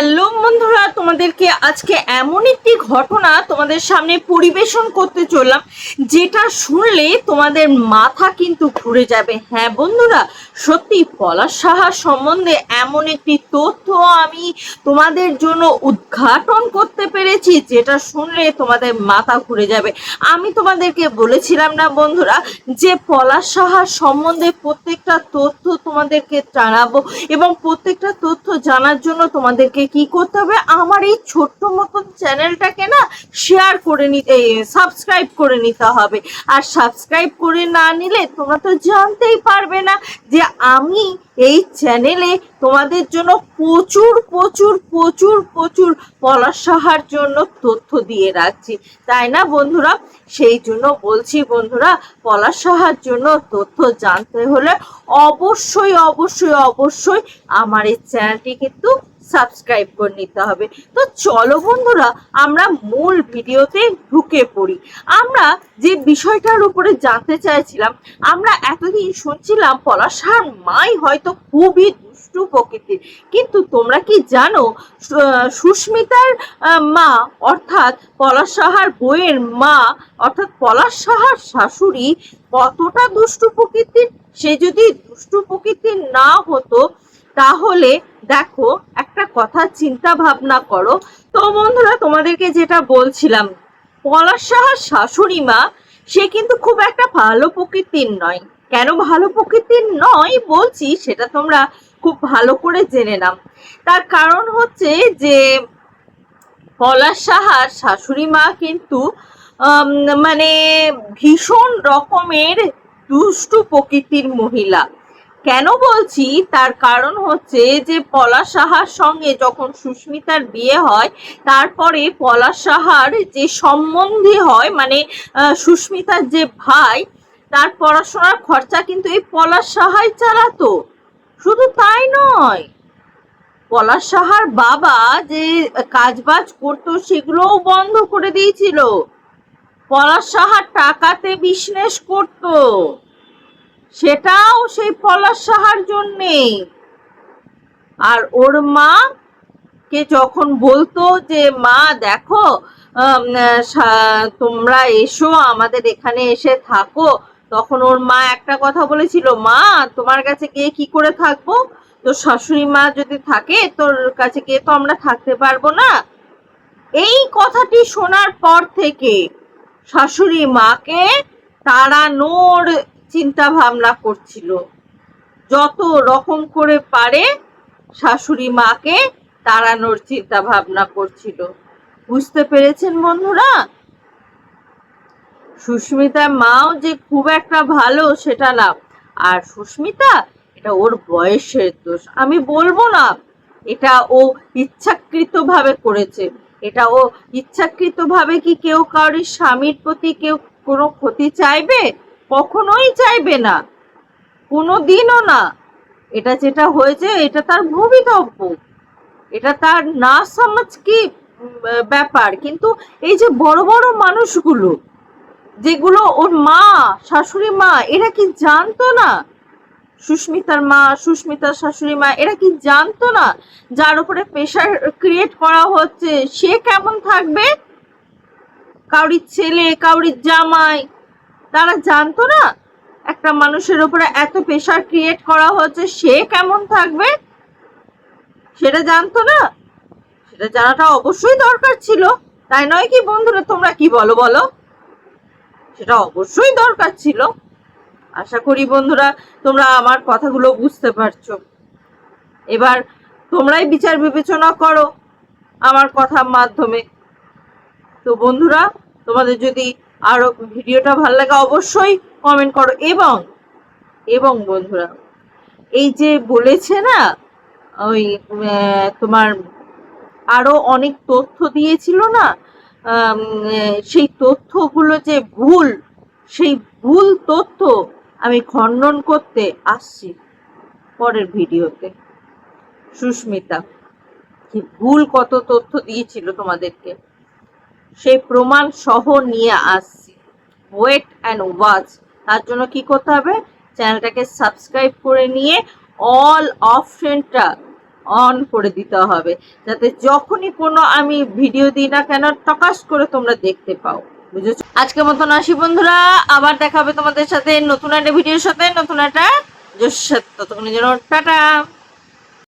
Hello বন্ধুরা তোমাদেরকে আজকে এমন একটি ঘটনা তোমাদের সামনে পরিবেশন করতে চললাম, যেটা শুনলে তোমাদের মাথা কিন্তু ঘুরে যাবে। হ্যাঁ বন্ধুরা, সত্যি পলাশ সাহা সম্বন্ধে এমন একটি তথ্য আমি তোমাদের জন্য উদ্ঘাটন করতে পেরেছি, যেটা শুনলে তোমাদের মাথা ঘুরে যাবে। আমি তোমাদেরকে বলেছিলাম না বন্ধুরা, যে পলাশ সাহা সম্বন্ধে প্রত্যেকটা তথ্য তোমাদেরকে জানাব এবং প্রত্যেকটা তথ্য জানার জন্য তোমাদেরকে কি করতে হবে? আমার এই ছোট্ট মতন চ্যানেলটাকে না শেয়ার করে নিতে সাবস্ক্রাইব করে নিতে হবে। আর সাবস্ক্রাইব করে না নিলে তোমরা তো জানতেই পারবে না যে আমি এই চ্যানেলে তোমাদের জন্য প্রচুর প্রচুর প্রচুর প্রচুর পলাশ সাহার জন্য তথ্য দিয়ে রাখছি। তাই না বন্ধুরা? সেই জন্য বলছি বন্ধুরা পলাশ সাহার জন্য তথ্য জানতে হলে অবশ্যই অবশ্যই অবশ্যই আমার এই চ্যানেলটি কিন্তু সাবস্ক্রাইব করে নিতে হবে। তো চলো বন্ধুরা, আমরা মূল ভিডিওতে ঢুকে পড়ি। আমরা যে বিষয়টার উপরে জানতে চাইছিলাম, আমরা এতদিন শুনছিলাম, পলাশার মাই হয়তো খুবই দুষ্টু প্রকৃতির। কিন্তু তোমরা কি জানো সুস্মিতার মা, অর্থাৎ পলাশ সাহার বইয়ের মা, অর্থাৎ পলাশ সাহার শাশুড়ি কতটা দুষ্টু প্রকৃতির? সে যদি দুষ্টু প্রকৃতির না হতো তাহলে দেখো, একটা কথা চিন্তা ভাবনা করো। তো বন্ধুরা, তোমাদেরকে যেটা বলছিলাম, পলাশ সাহার শাশুড়ি মা, সে কিন্তু খুব একটা ভালো প্রকৃতির নয়। কেন ভালো প্রকৃতির নয় বলছি, সেটা তোমরা খুব ভালো করে জেনে নাও। তার কারণ হচ্ছে যে, পলাশ সাহার শাশুড়ি মা কিন্তু মানে ভীষণ রকমের দুষ্টু প্রকৃতির মহিলা। কেন বলছি? তার কারণ হচ্ছে যে পলাশ সাহার সঙ্গে যখন সুস্মিতার বিয়ে হয়, তারপরে পলাশ সাহার যে সম্বন্ধে হয় মানে সুস্মিতার যে ভাই, তার পড়াশোনার খরচা কিন্তু এই পলাশ সাহাই চালাতো। শুধু তাই নয়, পলাশ সাহার বাবা যে কাজবাজ করতো, সেগুলোও বন্ধ করে দিয়েছিল। পলাশ সাহার টাকাতে বিজনেস করতো। সেটাও সেই পলাশ সাহার জন্যে। আর ওর মা কে যখন বলতো যে, মা, দেখো তোমরা এসো, আমাদের এখানে এসে থাকো, তখন ওর মা একটা কথা বলেছিল, মা, তোমার কাছে গিয়ে কি করে থাকব? তোর শাশুড়ি মা যদি থাকে, তোর কাছে গিয়ে তো আমরা থাকতে পারব না? এই কথাটি শোনার পর থেকে শাশুড়ি মাকে তাড়ানোর চিন্তা ভাবনা করছিল। যত রকম করে পারে শাশুড়ি মাকে তাড়ানোর চিন্তা ভাবনা করছিল। বুঝতে পেরেছেন বন্ধুরা? সুস্মিতার মাও যে খুব একটা ভালো সেটা না। আর সুস্মিতা, এটা ওর বয়সের দোষ। আমি বলব না, এটা ও ইচ্ছাকৃতভাবে করেছে। এটা ও ইচ্ছাকৃতভাবে কি কেউ কারোর স্বামীর প্রতি কেউ কোনো ক্ষতি চাইবে? কখনোই চাইবে না। কোনো দিনও না। এটা যেটা হয়েছে, এটা তার ভবিতব্য এটা তার না সমাজ কি ব্যাপার। কিন্তু এই যে বড় বড় মানুষগুলো, যেগুলো ওর মা, শাশুড়ি মা, এরা কি জানতো না? সুস্মিতার মা, সুস্মিতার শাশুড়ি মা, এরা কি জানতো না যার উপরে প্রেশার ক্রিয়েট করা হচ্ছে? সে কেমন থাকবে? কাউরির ছেলে, কাউরির জামাই তারা জানতো না একটা মানুষের উপরে এত প্রেশার ক্রিয়েট করা হচ্ছে সে কেমন থাকবে? সেটা জানতো না। সেটা জানাটা অবশ্যই দরকার ছিল। তাই নয় কি বন্ধুরা, তোমরা কি বলো বলো? সেটা অবশ্যই দরকার ছিল। আশা করি বন্ধুরা, তোমরা আমার কথাগুলো বুঝতে পারছ। এবার তোমরাই বিচার বিবেচনা করো আমার কথার মাধ্যমে। তো বন্ধুরা, তোমাদের যদি আরও ভিডিওটা ভালো লাগে অবশ্যই কমেন্ট করো। এবং এবং বন্ধুরা, এই যে বলেছে না, ওই তোমার আরও অনেক তথ্য দিয়েছিল না সেই তথ্যগুলো যে ভুল, সেই ভুল তথ্য আমি খণ্ডন করতে আসছি পরের ভিডিওতে। সুস্মিতা ভুল কত তথ্য দিয়েছিল তোমাদেরকে? সেই প্রমাণ সহ নিয়ে আসছি। ওয়েট অ্যান্ড ওয়াচ তার জন্য কি করতে হবে? চ্যানেলটাকে সাবস্ক্রাইব করে নিয়ে অল অপশনটা অন করে দিতে হবে। যাতে যখনই কোনো আমি ভিডিও দিই না কেন টকাস করে তোমরা দেখতে পাও। বুঝেছ? আজকের মতন আসি বন্ধুরা। আবার দেখা হবে তোমাদের সাথে নতুন একটা ভিডিওর সাথে। নতুন একটা সাথে। ততক্ষণের জন্য টাটা।